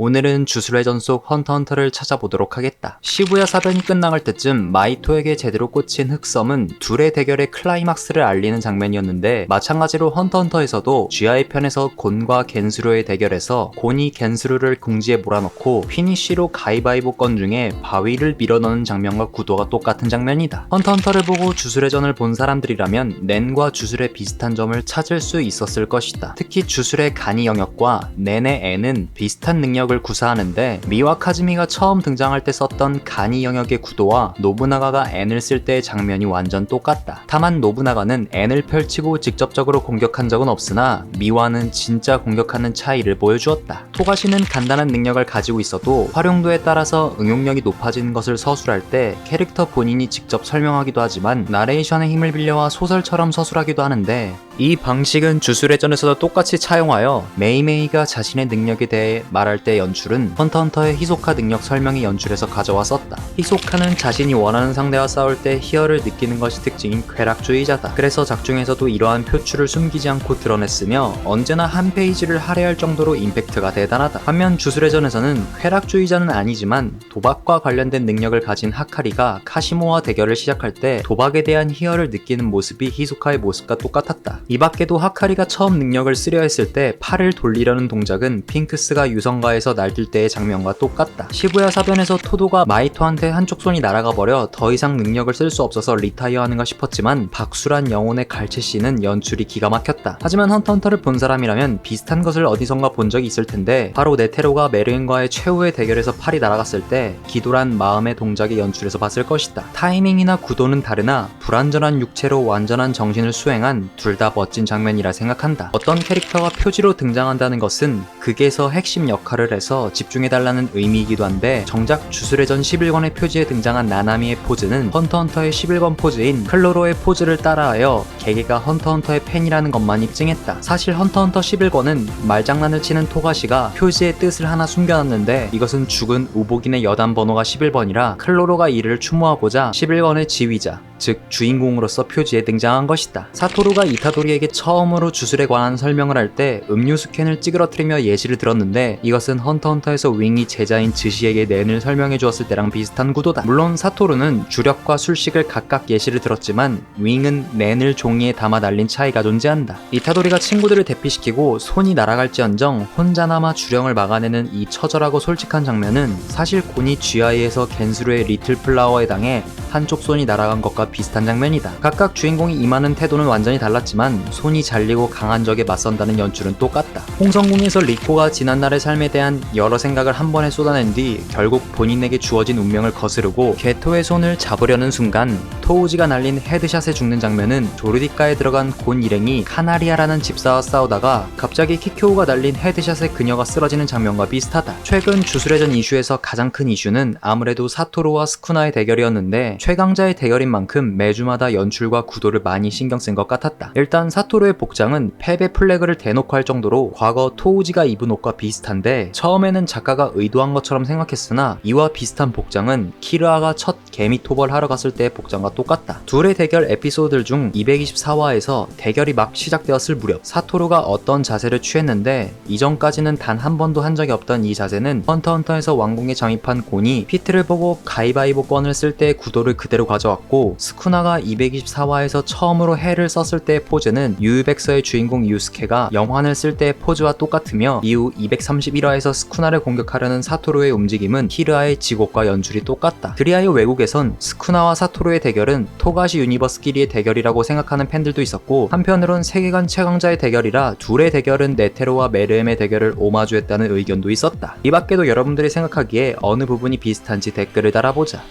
오늘은 주술의 전속 헌터헌터를 찾아보도록 하겠다. 시부야 사변이 끝나갈 때쯤 마이토에게 제대로 꽂힌 흑섬은 둘의 대결의 클라이막스를 알리는 장면이었는데 마찬가지로 헌터헌터에서도 GI 편에서 곤과 겐스루의 대결에서 곤이 겐스루를 궁지에 몰아넣고 피니쉬로 가위바위보 건 중에 바위를 밀어넣는 장면과 구도가 똑같은 장면이다. 헌터헌터를 보고 주술의 전을 본 사람들이라면 낸과 주술의 비슷한 점을 찾을 수 있었을 것이다. 특히 주술의 간이 영역과 낸의 애는 비슷한 능력 을 구사하는데 미와 카즈미가 처음 등장할 때 썼던 간이 영역의 구도와 노부나가가 N을 쓸 때의 장면이 완전 똑같다. 다만 노부나가는 N을 펼치고 직접적으로 공격한 적은 없으나 미와는 진짜 공격하는 차이를 보여주었다. 토가시는 간단한 능력을 가지고 있어도 활용도에 따라서 응용력이 높아지는 것을 서술할 때 캐릭터 본인이 직접 설명하기도 하지만 나레이션의 힘을 빌려와 소설처럼 서술하기도 하는데 이 방식은 주술회전에서도 똑같이 차용하여 메이메이가 자신의 능력에 대해 말할 때 연출은 헌터헌터의 히소카 능력 설명의 연출에서 가져와 썼다. 히소카는 자신이 원하는 상대와 싸울 때 희열을 느끼는 것이 특징인 쾌락주의자다. 그래서 작중에서도 이러한 표출을 숨기지 않고 드러냈으며 언제나 한 페이지를 할애할 정도로 임팩트가 대단하다. 반면 주술회전에서는 쾌락주의자는 아니지만 도박과 관련된 능력을 가진 하카리가 카시모와 대결을 시작할 때 도박에 대한 희열을 느끼는 모습이 히소카의 모습과 똑같았다. 이 밖에도 하카리가 처음 능력을 쓰려 했을 때 팔을 돌리려는 동작은 핑크스가 유성가에서 날뛸 때의 장면과 똑같다. 시부야 사변에서 토도가 마이토한테 한쪽 손이 날아가 버려 더 이상 능력을 쓸 수 없어서 리타이어하는가 싶었지만 박수란 영혼의 갈채씨는 연출이 기가 막혔다. 하지만 헌터헌터를 본 사람이라면 비슷한 것을 어디선가 본 적이 있을 텐데 바로 네테로가 메르인과의 최후의 대결에서 팔이 날아갔을 때 기도란 마음의 동작의 연출에서 봤을 것이다. 타이밍이나 구도는 다르나 불완전한 육체로 완전한 정신을 수행한 둘 다 멋진 장면이라 생각한다. 어떤 캐릭터가 표지로 등장한다는 것은 극에서 핵심 역할을 해서 집중해달라는 의미이기도 한데 정작 주술의 전 11권의 표지에 등장한 나나미의 포즈는 헌터헌터의 11권 포즈인 클로로의 포즈를 따라하여 개개가 헌터헌터의 팬이라는 것만 입증했다. 사실 헌터헌터 11권은 말장난을 치는 토가시가 표지의 뜻을 하나 숨겨놨는데 이것은 죽은 우복인의 여단 번호가 11번이라 클로로가 이를 추모하고자 11권의 지휘자 즉 주인공으로서 표지에 등장한 것이다. 사토루가 이타도리에게 처음으로 주술에 관한 설명을 할 때 음료수 캔을 찌그러뜨리며 예시를 들었는데 이것은 헌터헌터에서 윙이 제자인 즈시에게 낸을 설명해 주었을 때랑 비슷한 구도다. 물론 사토루는 주력과 술식을 각각 예시를 들었지만 윙은 낸을 종이에 담아 날린 차이가 존재한다. 이타도리가 친구들을 대피시키고 손이 날아갈지언정 혼자나마 주령을 막아내는 이 처절하고 솔직한 장면은 사실 곤이 GI에서 겐스루의 리틀 플라워에 당해 한쪽 손이 날아간 것과 비슷한 장면이다. 각각 주인공이 임하는 태도는 완전히 달랐지만 손이 잘리고 강한 적에 맞선다는 연출은 똑같다. 홍성궁에서 리코가 지난날의 삶에 대한 여러 생각을 한 번에 쏟아낸 뒤 결국 본인에게 주어진 운명을 거스르고 게토의 손을 잡으려는 순간 토우지가 날린 헤드샷에 죽는 장면은 조르디카에 들어간 곤 일행이 카나리아라는 집사와 싸우다가 갑자기 키쿄우가 날린 헤드샷에 그녀가 쓰러지는 장면과 비슷하다. 최근 주술회전 이슈에서 가장 큰 이슈는 아무래도 사토루와 스쿠나의 대결이었는데 최강자의 대결인 만큼 매주마다 연출과 구도를 많이 신경 쓴 것 같았다. 일단 사토루의 복장은 패배 플래그를 대놓고 할 정도로 과거 토우지가 입은 옷과 비슷한데 처음에는 작가가 의도한 것처럼 생각했으나 이와 비슷한 복장은 키르아가 첫 개미 토벌 하러 갔을 때의 복장과 똑같다. 둘의 대결 에피소드들 중 224화에서 대결이 막 시작되었을 무렵 사토루가 어떤 자세를 취했는데 이전까지는 단 한 번도 한 적이 없던 이 자세는 헌터헌터에서 왕궁에 잠입한 곤이 피트를 보고 가위바위보 건을 쓸 때의 구도를 그대로 가져왔고 스쿠나가 224화에서 처음으로 해를 썼을 때의 포즈는 유유백서의 주인공 유스케가 영환을 쓸 때의 포즈와 똑같으며 이후 231화에서 스쿠나를 공격하려는 사토루의 움직임은 히르아의 지곡과 연출이 똑같다. 드리아의 외국에선 스쿠나와 사토루의 대결은 토가시 유니버스끼리의 대결이라고 생각하는 팬들도 있었고 한편으론 세계관 최강자의 대결이라 둘의 대결은 네테로와 메르엠의 대결을 오마주했다는 의견도 있었다. 이 밖에도 여러분들이 생각하기에 어느 부분이 비슷한지 댓글을 달아보자.